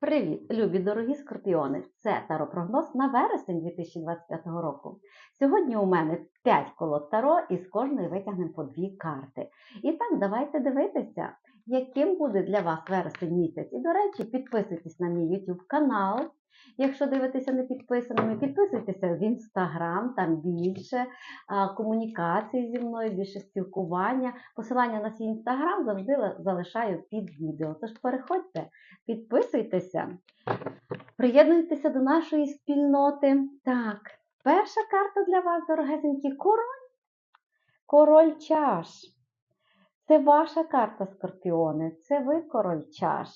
Привіт, любі дорогі скорпіони! Це таропрогноз на вересень 2025 року. Сьогодні у мене 5 колод таро і з кожної витягнемо по дві карти. І так, давайте дивитися, яким буде для вас вересень місяць. І, до речі, підписуйтесь на мій YouTube канал. Якщо дивитеся не підписаними, підписуйтеся в інстаграм, там більше комунікації зі мною, більше спілкування. Посилання на свій інстаграм завжди залишаю під відео. Тож переходьте, підписуйтеся, приєднуйтеся до нашої спільноти. Так, перша карта для вас, дорогесенькі, король. Король чаш. Це ваша карта, скорпіони. Це ви король чаш.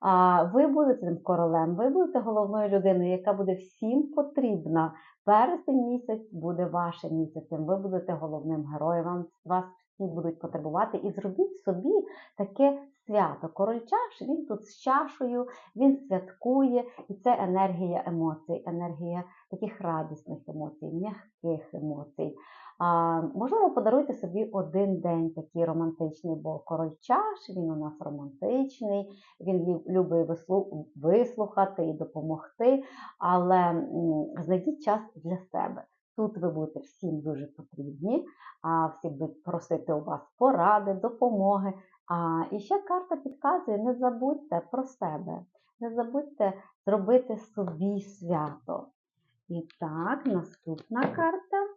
А ви будете цим королем, ви будете головною людиною, яка буде всім потрібна. Вересень місяць буде вашим місяцем. Ви будете головним героєм. Вам вас всі будуть потребувати. І зробіть собі таке свято. Король чаш, він тут з чашею, він святкує, і це енергія емоцій, енергія таких радісних емоцій, м'яких емоцій. Можливо, подаруйте собі один день такий романтичний, бо король чаш, він у нас романтичний, він любить вислухати і допомогти, але знайдіть час для себе. Тут ви будете всім дуже потрібні, всі будуть просити у вас поради, допомоги. І ще карта підказує: не забудьте про себе, не забудьте зробити собі свято. І так, наступна карта.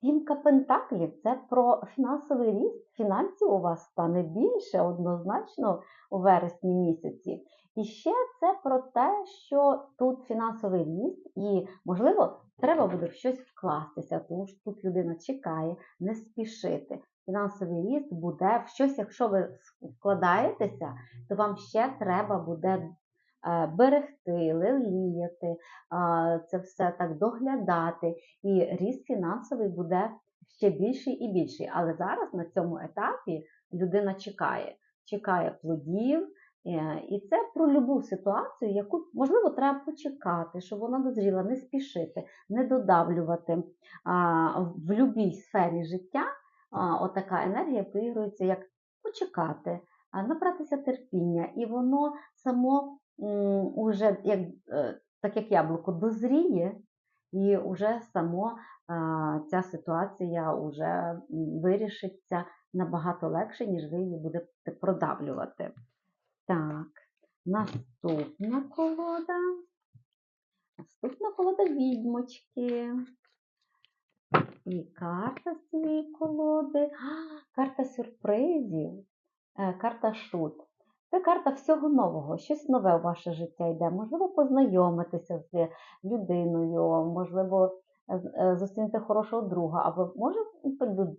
Сімка Пентаклів це про фінансовий ріст. Фінансів у вас стане більше однозначно у вересні місяці. І ще це про те, що тут фінансовий ріст, і, можливо, треба буде в щось вкластися, тому що тут людина чекає, не спішити. Фінансовий ріст буде в щось, якщо ви вкладаєтеся, то вам ще треба буде берегти, леліяти, це все так доглядати і ріст фінансовий буде ще більший і більший. Але зараз на цьому етапі людина чекає, чекає плодів. е, І це про любу ситуацію, яку можливо треба почекати, щоб вона дозріла, не спішити, не додавлювати. В будь-якій сфері життя отака енергія проігрується як почекати, набратися терпіння, і воно само уже як, е, так як яблуко дозріє, і вже само ця ситуація вже вирішиться набагато легше, ніж ви її будете продавлювати. Так, наступна колода. Наступна колода відьмочки. І карта з цієї колоди. А, карта сюрпризів, карта шут. Це карта всього нового, щось нове у ваше життя йде. Можливо, познайомитися з людиною, можливо, е, зустрінете хорошого друга, або може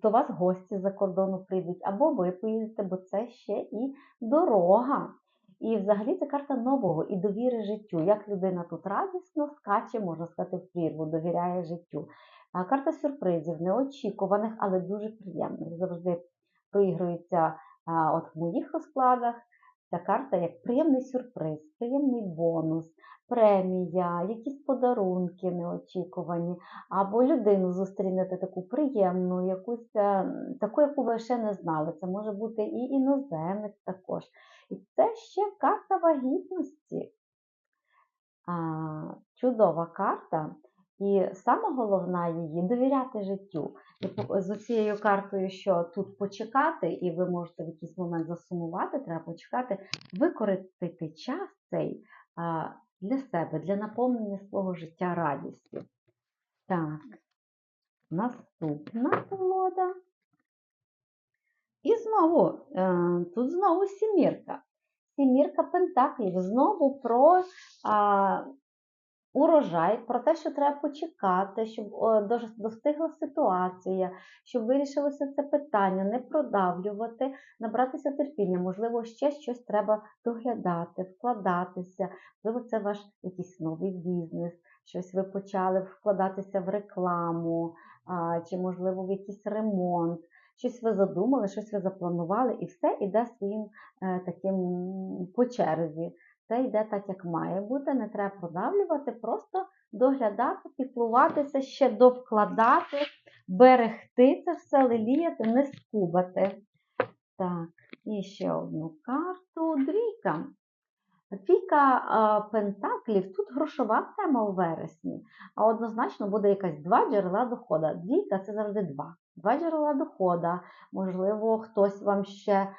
до вас гості з-за кордону прийдуть, або ви поїдете, бо це ще і дорога. І взагалі це карта нового і довіри життю. Як людина тут радісно скаче, можна сказати, в прірву, довіряє життю. Карта сюрпризів, неочікуваних, але дуже приємних. Завжди проігрується а, от в моїх розкладах. Ця карта як приємний сюрприз, приємний бонус, премія, якісь подарунки неочікувані, або людину зустрінете таку приємну, якусь е, таку, яку ви ще не знали. Це може бути і іноземець також. І це ще карта вагітності. Чудова карта. І саме головна її довіряти життю. І з цією картою, що тут почекати, і ви можете в якийсь момент засумувати, треба почекати, використати час цей для себе, для наповнення свого життя радістю. Так, наступна колода. І знову, е, тут знову сімірка. Сімірка Пентаклів знову про а, урожай, про те, що треба почекати, щоб достигла ситуація, щоб вирішилося це питання, не продавлювати, набратися терпіння. Можливо, ще щось треба доглядати, вкладатися. Можливо, це ваш якийсь новий бізнес, щось ви почали вкладатися в рекламу, чи, можливо, в якийсь ремонт. Щось ви задумали, щось ви запланували, і все йде своїм е, таким по черзі. Це йде так, як має бути, не треба продавлювати, просто доглядати, піклуватися, ще довкладати, берегти це все, леліяти, не скубати. Так, і ще одну карту. двійка. Двійка пентаклів, тут грошова тема у вересні, а однозначно буде якась два джерела доходу. Двійка це завжди два. Два джерела доходу. Можливо, хтось вам ще е,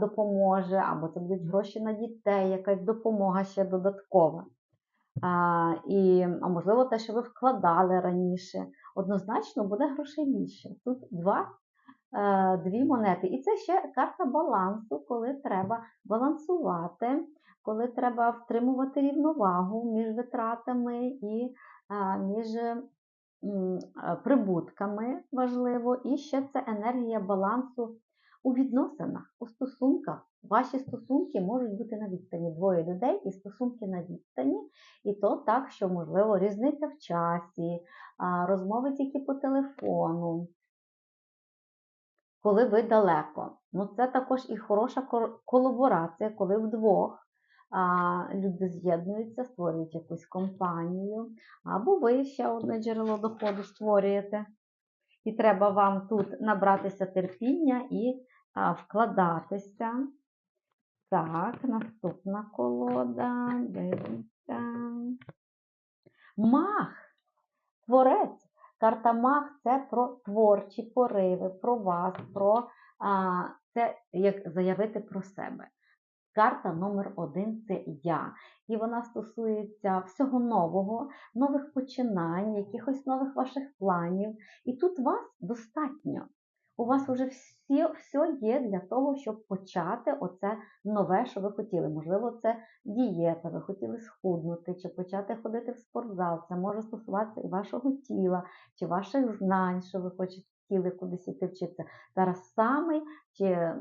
допоможе, або це будуть гроші на дітей, якась допомога ще додаткова. А, і, а можливо, те, що ви вкладали раніше. Однозначно буде грошей більше. Тут два, е, дві монети. І це ще карта балансу, коли треба балансувати, коли треба втримувати рівновагу між витратами і а, між е, прибутками важливо. І ще це енергія балансу у відносинах, у стосунках. Ваші стосунки можуть бути на відстані двоє людей і стосунки на відстані, і то так, що можливо різниця в часі, розмови тільки по телефону, коли ви далеко. Ну, це також і хороша колаборація, коли вдвох люди з'єднуються, створюють якусь компанію, або ви ще одне джерело доходу створюєте. І треба вам тут набратися терпіння і вкладатися. Так, наступна колода. Дивимося. Мах. Творець. Карта Мах це про творчі пориви, про вас, про а, це як заявити про себе. Карта номер один це я. І вона стосується всього нового, нових починань, якихось нових ваших планів. І тут вас достатньо. У вас вже всі, все є для того, щоб почати оце нове, що ви хотіли. Можливо, це дієта, ви хотіли схуднути, чи почати ходити в спортзал. Це може стосуватися і вашого тіла, чи ваших знань, що ви хочете хотіли кудись іти вчитися. Зараз самий чи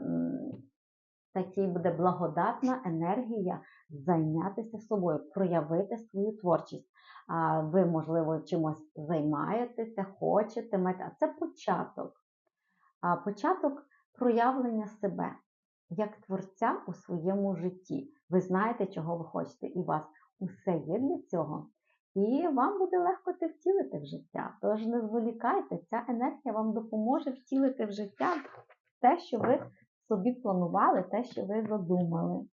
м, такий буде благодатна енергія зайнятися собою, проявити свою творчість. А ви, можливо, чимось займаєтеся, хочете, маєте, а це початок. А початок проявлення себе як творця у своєму житті. Ви знаєте, чого ви хочете, і у вас усе є для цього. І вам буде легко це втілити в життя. Тож не зволікайте, ця енергія вам допоможе втілити в життя те, що ви собі планували, те, що ви задумали.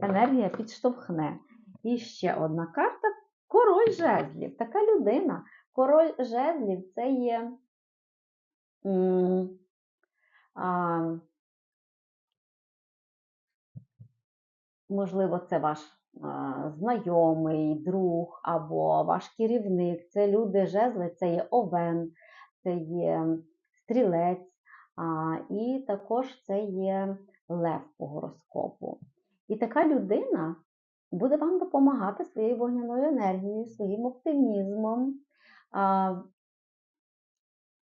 Енергія підштовхне. І ще одна карта король жезлів. Така людина. Король жезлів це є. можливо, це ваш знайомий, друг або ваш керівник. Це люди жезли, це є овен, це є стрілець, і також це є лев по гороскопу. І така людина буде вам допомагати своєю вогняною енергією, своїм оптимізмом.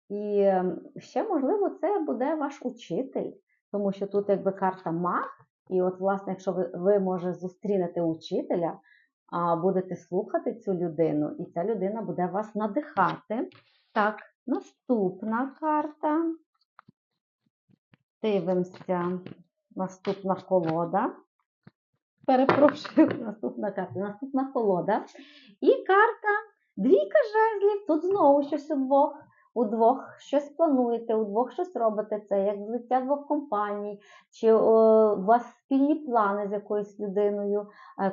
І ем, ще, можливо, це буде ваш учитель, тому що тут якби карта маг, і от, власне, якщо ви, ви може, зустрінете учителя, будете слухати цю людину, і ця людина буде вас надихати. Так, наступна карта. Дивимося. Наступна колода. Перепрошую, наступна карта. Наступна колода. І карта двійка жезлів. Тут знову щось удвох. Удвох щось плануєте, удвох щось робите. Це як злиття двох компаній, чи о, у вас спільні плани з якоюсь людиною.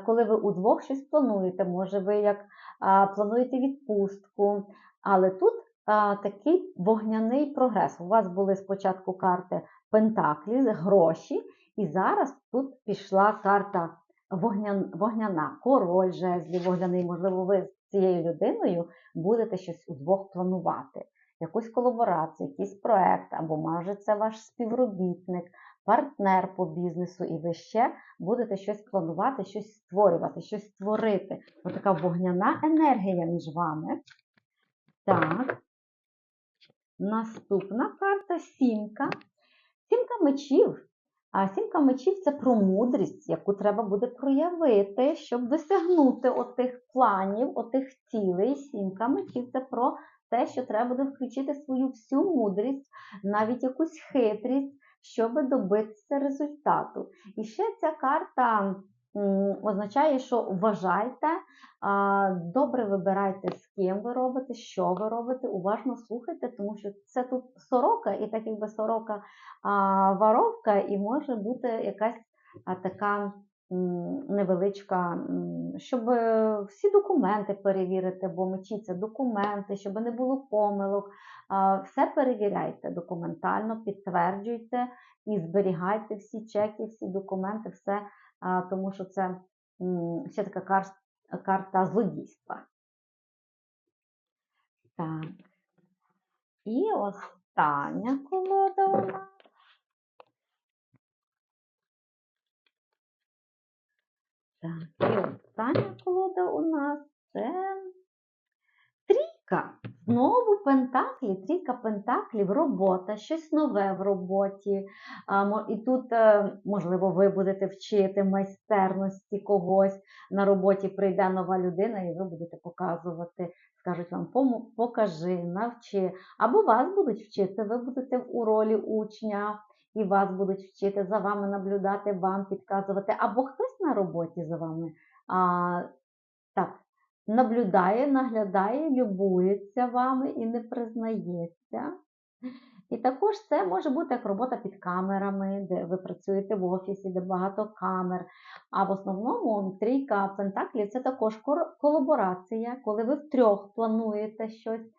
Коли ви удвох щось плануєте, може ви як а, плануєте відпустку. Але тут такий вогняний прогрес. У вас були спочатку карти Пентаклі, гроші, і зараз тут пішла карта вогнян, вогняна, король жезлів, вогняний. Можливо, ви з цією людиною будете щось удвох планувати. Якусь колаборацію, якийсь проект, або може це ваш співробітник, партнер по бізнесу, і ви ще будете щось планувати, щось створювати, щось створити. Ось така вогняна енергія між вами. Так. Наступна карта сімка. Сімка мечів. А сімка мечів це про мудрість, яку треба буде проявити, щоб досягнути отих планів, отих цілей. Сімка мечів це про те, що треба буде включити свою всю мудрість, навіть якусь хитрість, щоб добитися результату. І ще ця карта означає, що вважайте, добре вибирайте, з ким ви робите, що ви робите, уважно слухайте, тому що це тут сорока, і так якби сорока воровка, і може бути якась така невеличка, щоб е, всі документи перевірити, бо мечі це документи, щоб не було помилок. Все перевіряйте документально, підтверджуйте і зберігайте всі чеки, всі документи, все, тому що це ще така кар- карта злодійства. Так. І остання колода у нас. Так, і остання колода у нас це трійка. Знову пентаклі, трійка пентаклів, робота, щось нове в роботі. І тут, е, можливо, ви будете вчити майстерності когось. На роботі прийде нова людина, і ви будете показувати, скажуть вам, покажи, навчи. Або вас будуть вчити, ви будете у ролі учня, і вас будуть вчити, за вами наблюдати, вам підказувати, або хтось на роботі за вами. А, так, наблюдає, наглядає, любується вами і не признається. І також це може бути як робота під камерами, де ви працюєте в офісі, де багато камер. А в основному трійка пентаклів це також колаборація, коли ви втрьох плануєте щось,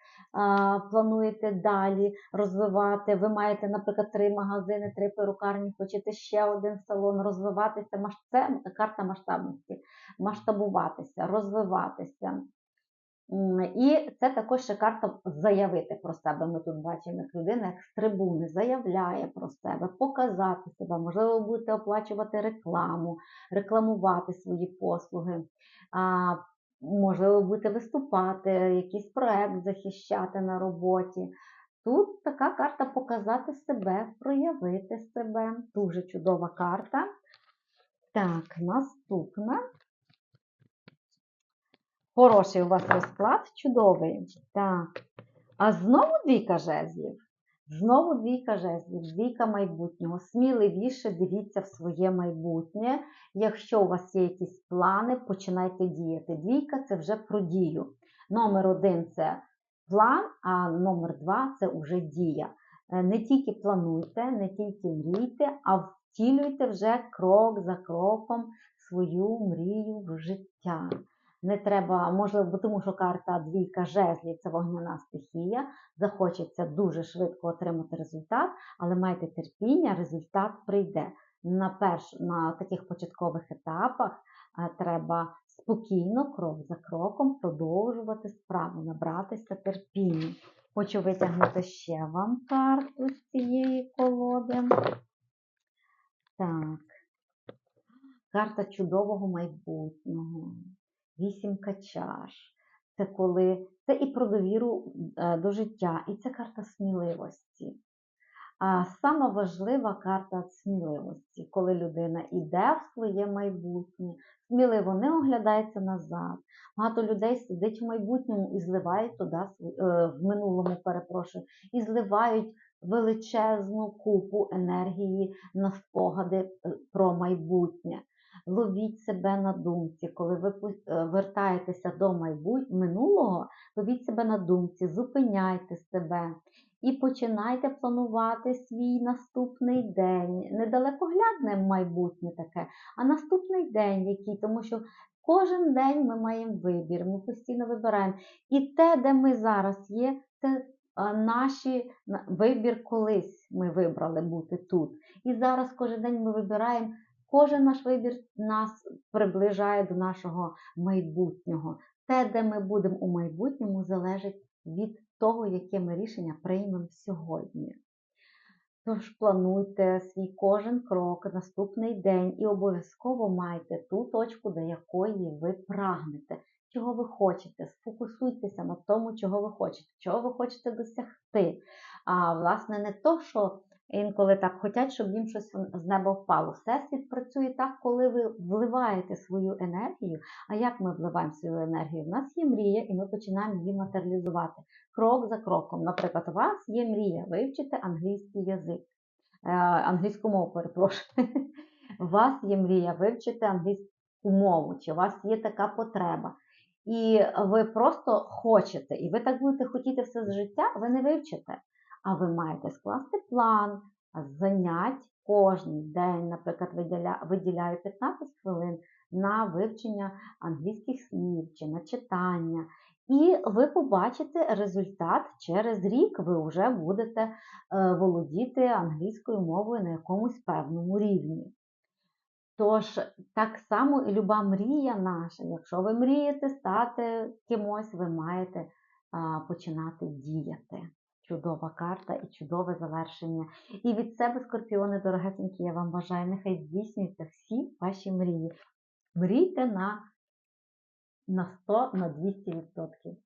плануєте далі розвивати. Ви маєте, наприклад, три магазини, три перукарні, хочете ще один салон, розвиватися. Це карта масштабності, масштабуватися, розвиватися. І це також ще карта заявити про себе. Ми тут бачимо, як людина, як з трибуни, заявляє про себе, показати себе. Можливо, ви будете оплачувати рекламу, рекламувати свої послуги. Можливо, будете виступати, якийсь проект захищати на роботі. Тут така карта показати себе, проявити себе. Дуже чудова карта. Так, наступна. Хороший у вас розклад, чудовий. Так. А знову двійка жезлів. Знову двійка жезлів, двійка майбутнього. Сміливіше дивіться в своє майбутнє. Якщо у вас є якісь плани, починайте діяти. Двійка це вже про дію. Номер один це план, а номер два це вже дія. Е, Не тільки плануйте, не тільки мрійте, а втілюйте вже крок за кроком свою мрію в життя. Не треба, можливо, тому що карта двійка жезлів це вогняна стихія. Захочеться дуже швидко отримати результат, але майте терпіння, результат прийде. На, перш, на таких початкових етапах треба спокійно, крок за кроком, продовжувати справу, набратися терпіння. Хочу витягнути ще вам карту з цієї колоди. Так. Карта чудового майбутнього. Вісімка чаш. Це коли це і про довіру е, до життя, і це карта сміливості. А сама важлива карта сміливості, коли людина йде в своє майбутнє, сміливо не оглядається назад. Багато людей сидить в майбутньому і зливають туди е, в минулому, перепрошую, і зливають величезну купу енергії на спогади е, про майбутнє. Ловіть себе на думці, коли ви е, вертаєтеся до минулого, ловіть себе на думці, зупиняйте себе і починайте планувати свій наступний день. Недалекоглядне майбутнє таке, а наступний день який, тому що кожен день ми маємо вибір, ми постійно вибираємо. І те, де ми зараз є, це наші вибір колись ми вибрали бути тут. І зараз кожен день ми вибираємо. Кожен наш вибір нас приближає до нашого майбутнього. Те, де ми будемо у майбутньому, залежить від того, яке ми рішення приймемо сьогодні. Тож плануйте свій кожен крок, наступний день і обов'язково майте ту точку, до якої ви прагнете, чого ви хочете. Сфокусуйтеся на тому, чого ви хочете, чого ви хочете досягти. А власне, не то, що інколи так хочуть, щоб їм щось з неба впало. Всесвіт працює так, коли ви вливаєте свою енергію. А як ми вливаємо свою енергію? У нас є мрія, і ми починаємо її матеріалізувати крок за кроком. Наприклад, у вас є мрія вивчити англійський язик, е, англійську мову, перепрошую. У вас є мрія вивчити англійську умову, чи у вас є така потреба, і ви просто хочете, і ви так будете хотіти все з життя, ви не вивчите. А ви маєте скласти план занять кожен день, наприклад, виділяю 15 хвилин на вивчення англійських слів чи на читання. І ви побачите результат через рік, ви вже будете е, володіти англійською мовою на якомусь певному рівні. Тож, так само і люба мрія наша, якщо ви мрієте стати кимось, ви маєте починати діяти. Чудова карта і чудове завершення. І від себе, скорпіони, дорогесенькі, я вам бажаю, нехай здійснюються всі ваші мрії. Мрійте на, на 100, на 200%.